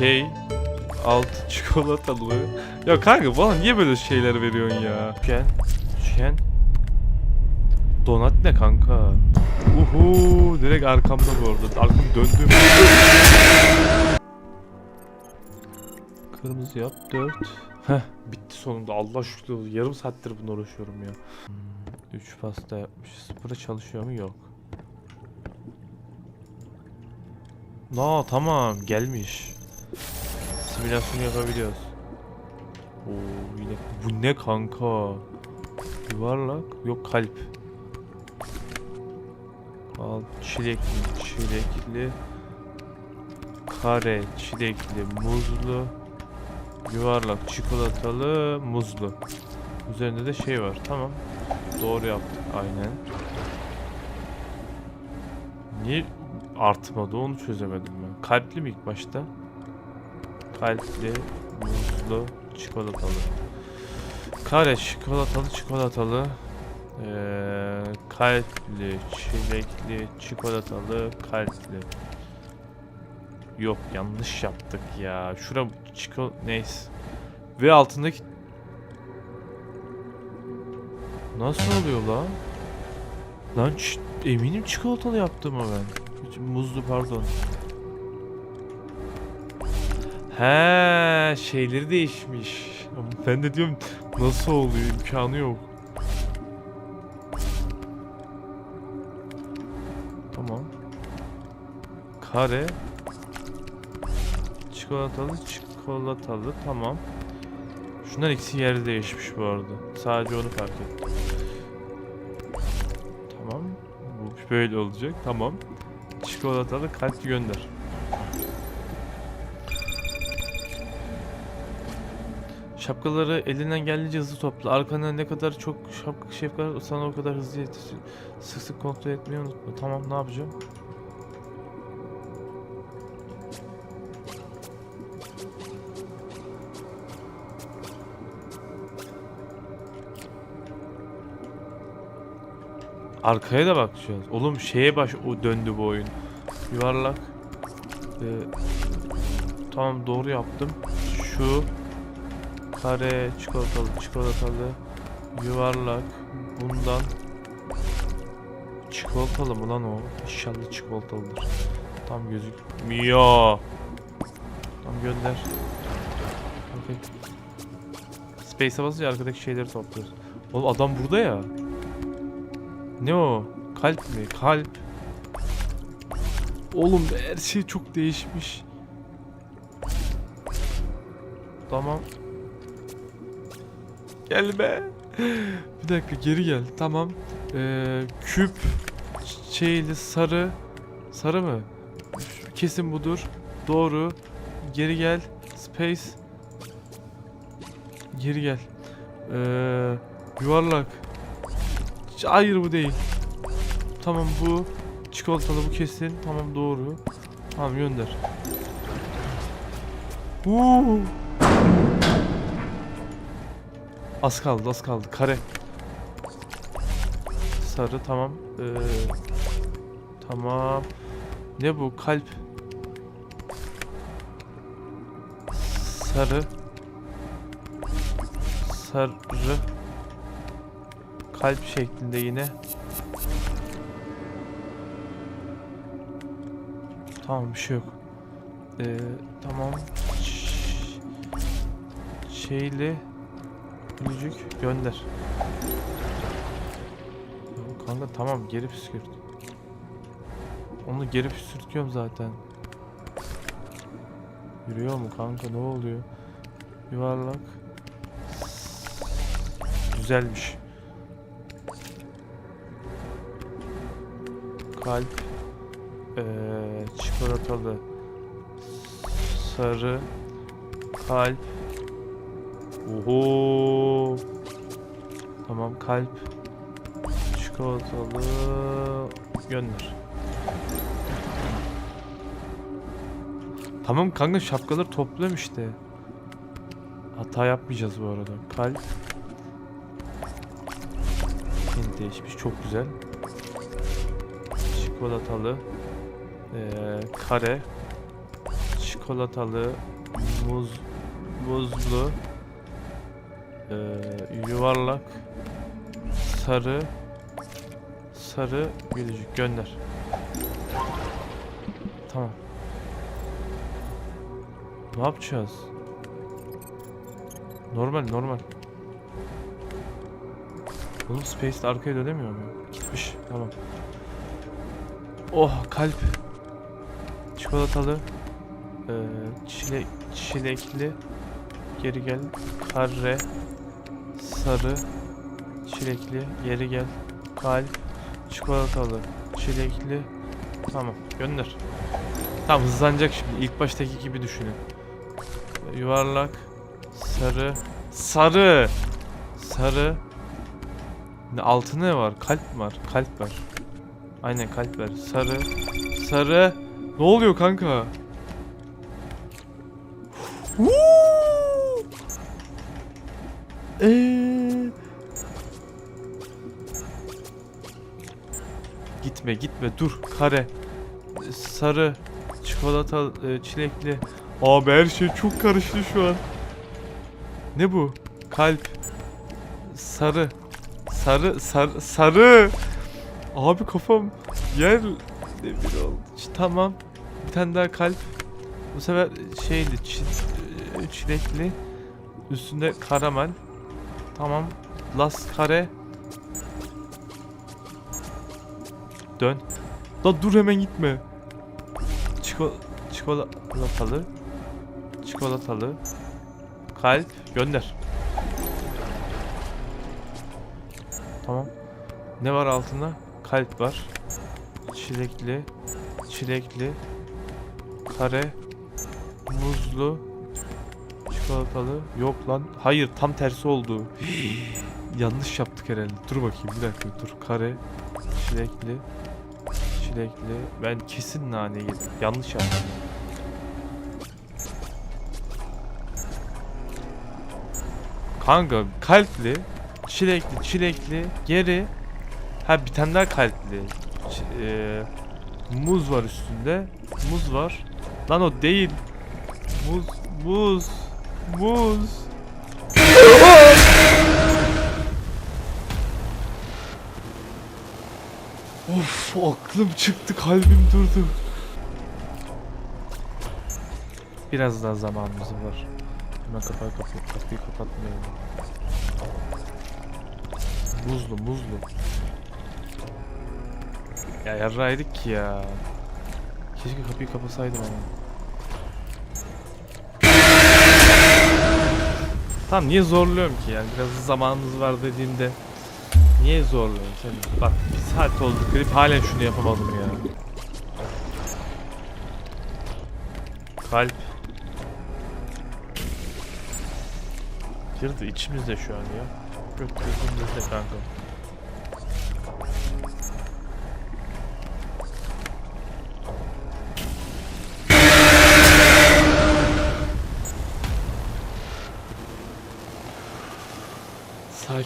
şey alt çikolatalı. Ya kanka bana niye böyle şeyler veriyorsun ya? Şen. Şen. Donat ne kanka? Uhu direkt arkamda bu arada. Arkam döndüm. Kırmızı yap 4. Heh bitti sonunda Allah şükür. Yarım saattir bununla uğraşıyorum ya. 3 pasta yapmışız. Burada çalışıyor mu? Yok. No tamam gelmiş. Simülasyonu yapabiliyoruz. Oo yine bu ne kanka? Yuvarlak yok kalp. Al çilekli çilekli kare çilekli muzlu yuvarlak çikolatalı muzlu. Üzerinde de şey var. Tamam. Doğru yaptık. Aynen. Niye artmadı onu çözemedim ben. Kalpli mi ilk başta? Kalpli, muzlu, çikolatalı. Kare çikolatalı çikolatalı. Ee, kalpli, çilekli, çikolatalı, kalpli. Yok yanlış yaptık ya. Şura çiko neyse. Ve altındaki Nasıl oluyor lan? Lan eminim çikolatalı yaptım ben. Muzlu pardon. He şeyleri değişmiş. Ben de diyorum nasıl oluyor imkanı yok. Tamam. Kare. Çikolatalı çikolatalı tamam. Şunlar ikisi yeri değişmiş bu arada. Sadece onu fark ettim. Tamam. Bu böyle olacak. Tamam. Çikolatalı kalp gönder. Şapkaları elinden geldiğince hızlı topla. Arkana ne kadar çok şapka yapar sana o kadar hızlı yetişir. Sık sık kontrol etmeyi unutma. Tamam ne yapacağım? Arkaya da bakacağız. Oğlum şeye baş o döndü bu oyun. Yuvarlak. Ee, tamam doğru yaptım. Şu kare çikolatalı çikolatalı yuvarlak bundan çikolatalı mı lan o? İnşallah çikolatalıdır. Tam gözükmüyor. Tam gönder. Okay. Space'e basınca arkadaki şeyleri topluyoruz. Oğlum adam burada ya. Ne o? Kalp mi? Kalp. Oğlum her şey çok değişmiş. Tamam. Gelme. Bir dakika geri gel. Tamam. Ee, küp şeyli sarı. Sarı mı? Kesin budur. Doğru. Geri gel. Space. Geri gel. Ee, yuvarlak. Hayır bu değil. Tamam bu. Çikolatalı bu kesin. Tamam doğru. Tamam gönder. Uuu. Az kaldı az kaldı. Kare. Sarı tamam. Ee, tamam. Ne bu? Kalp. Sarı. Sarı. Kalp şeklinde yine. Tamam bir şey yok. Ee, tamam. Ş- Şeyli. Gülücük gönder. Kanka tamam geri püskürt. Onu geri püskürtüyorum zaten. Yürüyor mu kanka ne oluyor? Yuvarlak. Güzelmiş. Kalp. Ee, çikolatalı. Sarı. Kalp. Oho. Tamam kalp. Çikolatalı. Gönder. Tamam kanka şapkaları topluyorum işte. Hata yapmayacağız bu arada. Kalp. Yeni değişmiş. Çok güzel. Çikolatalı. Ee, kare. çikolatalı, muz, muzlu, ee, yuvarlak, sarı, sarı gülücük gönder. Tamam. Ne yapacağız? Normal normal. Oğlum Space'de arkaya dönemiyor mu? Gitmiş. Tamam. Oh kalp. Çikolatalı. Ee, çile, çilekli. Geri gel. Kare. Sarı. Çilekli. Geri gel. Kalp. Çikolatalı. Çilekli. Tamam. Gönder. Tamam hızlanacak şimdi. İlk baştaki gibi düşünün. Yuvarlak. Sarı. Sarı. Sarı. Altı ne var? Kalp var? Kalp var. Aynen kalp var. Sarı. Sarı. Ne oluyor kanka? Eee. Gitme gitme dur kare. Sarı. Çikolata e, çilekli. Abi her şey çok karıştı şu an. Ne bu? Kalp. Sarı. Sarı sarı sarı. Abi kafam yer demir oldu. Tamam. Bir tane daha kalp. Bu sefer şeyli çi- e, çilekli. Üstünde karamel. Tamam. Las kare. Dön. La dur hemen gitme. Çiko çikolatalı. Çikolatalı. Kalp gönder. Tamam. Ne var altında? Kalp var. Çilekli. Çilekli. Kare. Muzlu. Çikolatalı. Yok lan. Hayır tam tersi oldu. Yanlış yaptık herhalde. Dur bakayım bir dakika dur. Kare. Çilekli. Çilekli. Ben kesin nane yedim. Yanlış yaptım. Kanka kalpli, çilekli, çilekli, geri. Ha daha kalpli. Ç- eee, muz var üstünde. Muz var. Lan o değil. Muz, muz, muz. Of aklım çıktı kalbim durdu. Biraz daha zamanımız var. Hemen kapağı kapıyı, kapıyı kapatmayalım. Muzlu muzlu. Ya yarraydık ki ya. Keşke kapıyı kapasaydım ama. Tamam niye zorluyorum ki yani biraz zamanımız var dediğimde Niye zorluyorsun sen? Bak bir saat oldu klip halen şunu yapamadım ya. Kalp. Girdi içimizde şu an ya. Göt gözümüzde kanka.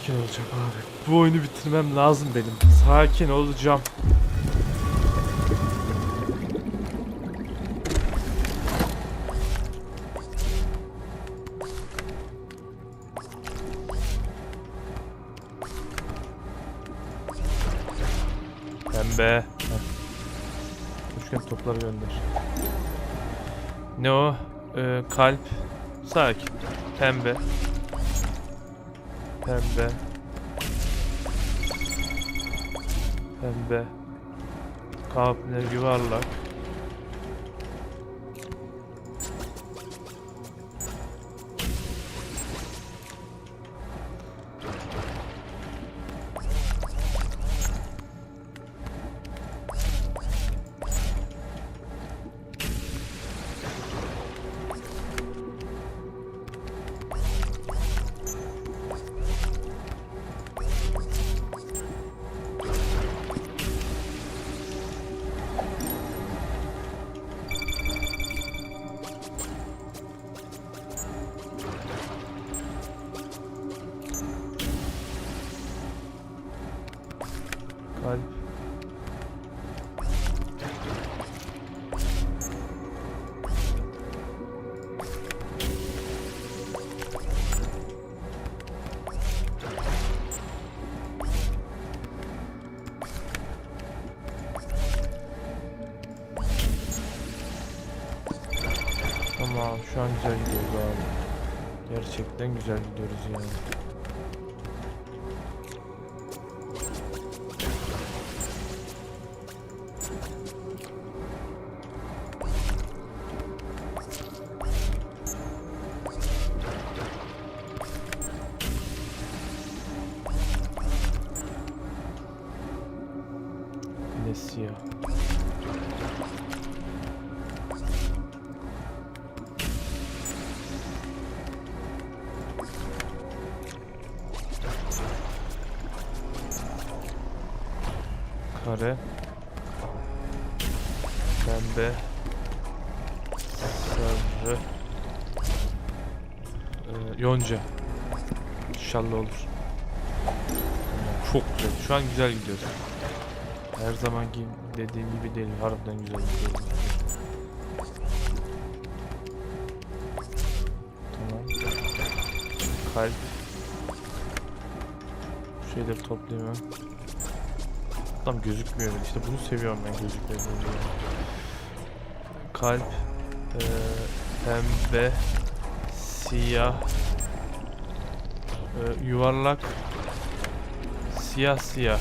Sakin olacağım abi. Bu oyunu bitirmem lazım benim. Sakin olacağım. Pembe. Üçgen topları gönder. Ne o? Ee, kalp. Sakin. Pembe. Pembe. Pembe. Kahve yuvarlak. Tamam şu an güzel gidiyoruz abi. Gerçekten güzel gidiyoruz yani. Kare. Pembe. Sarı. Ee, yonca. İnşallah olur. Çok güzel. Şu an güzel gidiyoruz. Her zamanki dediğim gibi değil. Harbiden güzel gidiyoruz. Tamam. Kalp. Şeyleri toplayayım ben. Tam gözükmüyor böyle. işte bunu seviyorum ben gözükmüyor böyle. Kalp, eee, pembe, siyah, eee, yuvarlak, siyah siyah.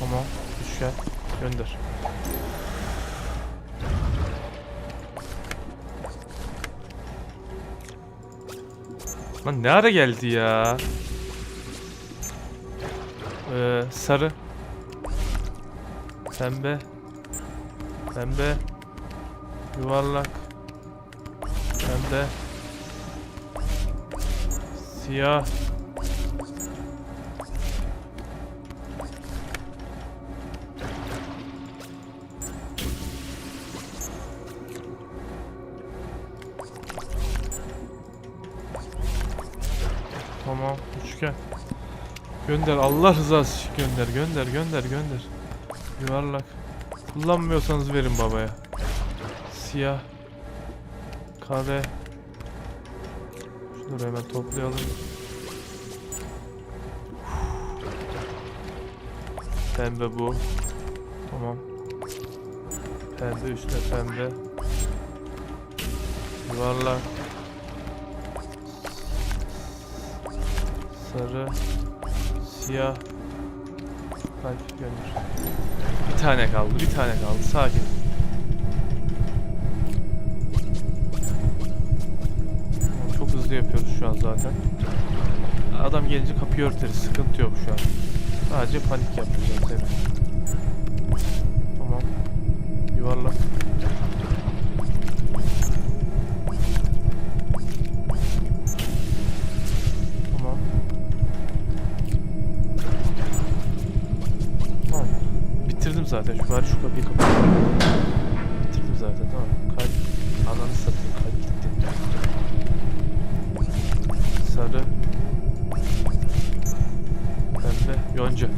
Tamam, üçgen gönder. Lan ne ara geldi ya? Ee, sarı. Pembe. Pembe. Yuvarlak. Pembe. Siyah. Tamam, üçgen. Gönder Allah rızası için gönder gönder gönder gönder. Yuvarlak. Kullanmıyorsanız verin babaya. Siyah. Kare. Şunları hemen toplayalım. Pembe bu. Tamam. Pembe üstte pembe. Yuvarlak. Sarı. Siyah. Kalp gönder. Bir tane kaldı, bir tane kaldı. Sakin. Çok hızlı yapıyoruz şu an zaten. Adam gelince kapıyı örteriz. Sıkıntı yok şu an. Sadece panik yapacağız seni. Tamam. Yuvarlak. Kapıyı kapatalım. Bitirdim zaten tamam. Kalp. Ananı satayım. Kalp gitti. Sarı. Pembe. Yonca.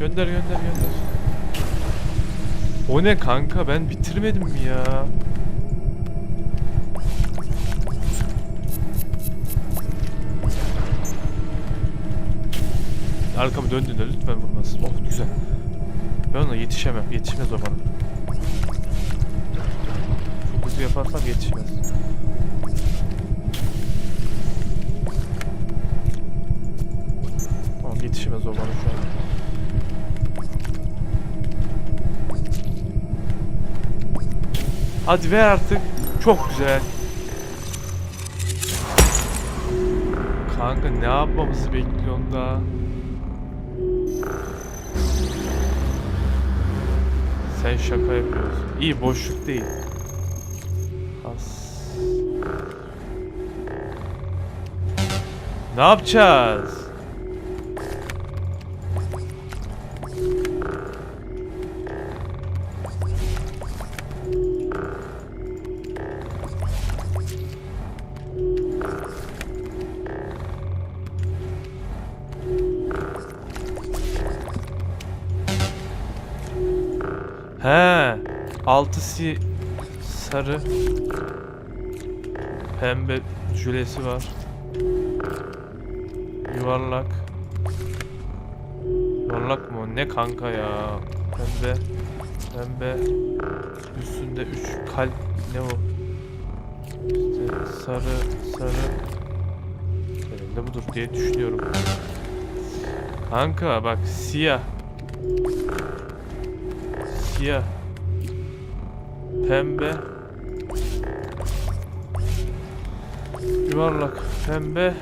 Gönder gönder gönder. O ne kanka ben bitirmedim mi ya? Arkamı döndüğünde lütfen vurmasın. Oh güzel. Ben ona yetişemem. Yetişmez o bana. Çok hızlı yaparsam yetişmez. Tamam yetişmez o bana şu an. Hadi ver artık. Çok güzel. Kanka ne yapmamızı bekliyorsun daha? Sen şaka yapıyorsun. İyi boşluk değil. As. Ne yapacağız? He, altısı sarı, pembe jülesi var. Yuvarlak. Yuvarlak mı? Ne kanka ya? Pembe, pembe. Üstünde üç kalp Ne o? İşte sarı sarı. Herhalde budur diye düşünüyorum. Kanka bak siyah. Siyah. Pembe. Yuvarlak. Pembe.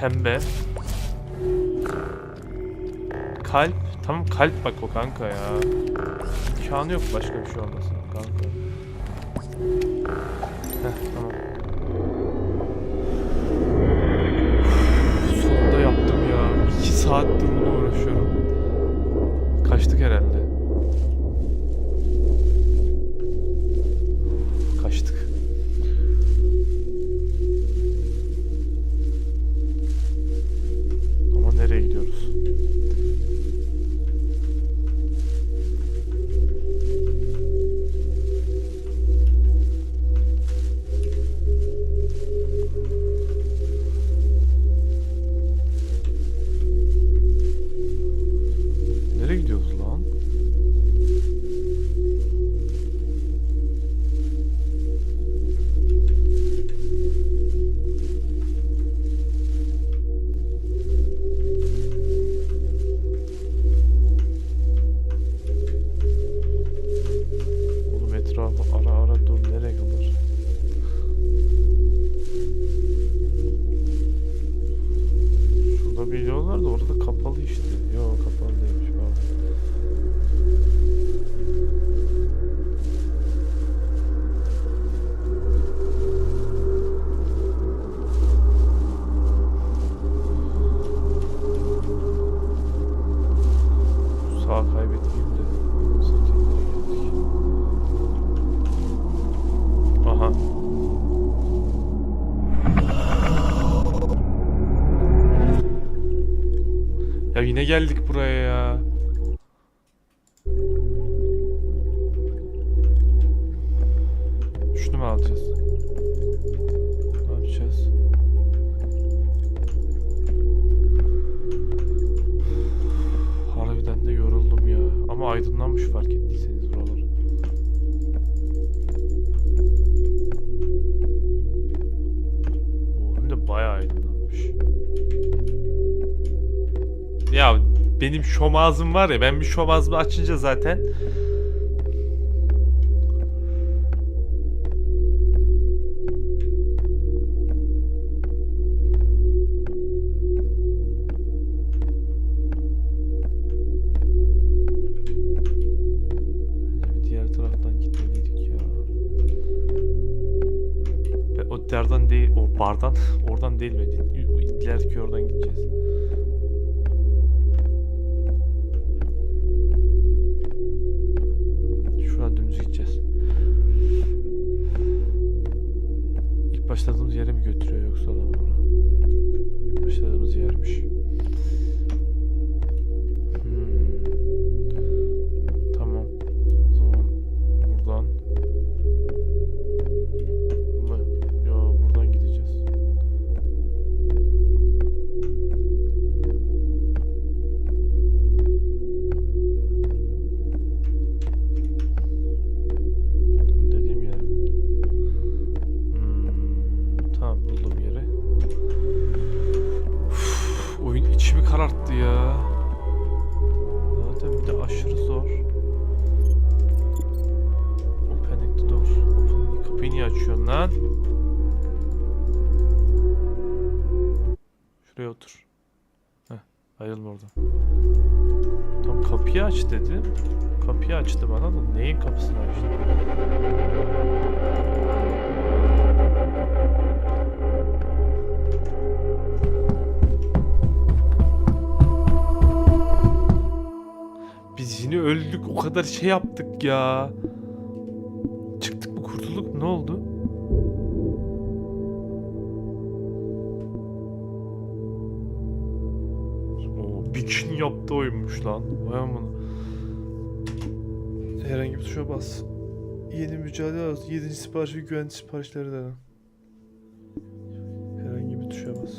Pembe. Kalp. Tamam kalp bak o kanka ya. İmkanı yok başka bir şey olmasın kanka. Heh tamam. Sonunda yaptım ya. 2 saattir bununla uğraşıyorum. Kaçtık herhalde. Yine geldik buraya ya. Şunu mu alacağız? Ne yapacağız? Harbiden de yoruldum ya. Ama aydınlanmış fark ettiyseniz buralar. Hem de bayağı aydınlanmış. Ya benim şom ağzım var ya ben bir şom ağzımı açınca zaten derden değil, bardan, oradan değil bence. Otur. Heh, ayrılma oradan. Tam kapıyı aç dedi. Kapıyı açtı bana da neyin kapısını açtı? Biz yine öldük. O kadar şey yaptık ya. Çıktık mı kurtulduk mu? Ne oldu? Yaptığı oyunmuş lan. Vay amına. Herhangi bir tuşa bas. Yeni mücadele arası. 7. sipariş ve güvenli siparişleri dene. Herhangi bir tuşa bas.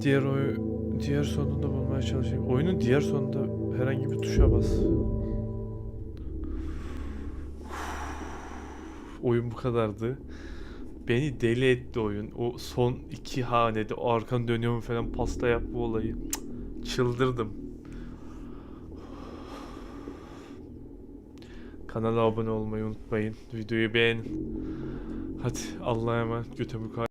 Diğer oy diğer sonunda bulmaya çalışayım. Oyunun diğer sonunda herhangi bir tuşa bas. Oyun bu kadardı. Beni deli etti oyun. O son iki hanede o arkanı dönüyorum falan pasta yapma olayı. Cık, Çıldırdım. Kanala abone olmayı unutmayın. Videoyu beğenin. Hadi Allah'a emanet. Kay-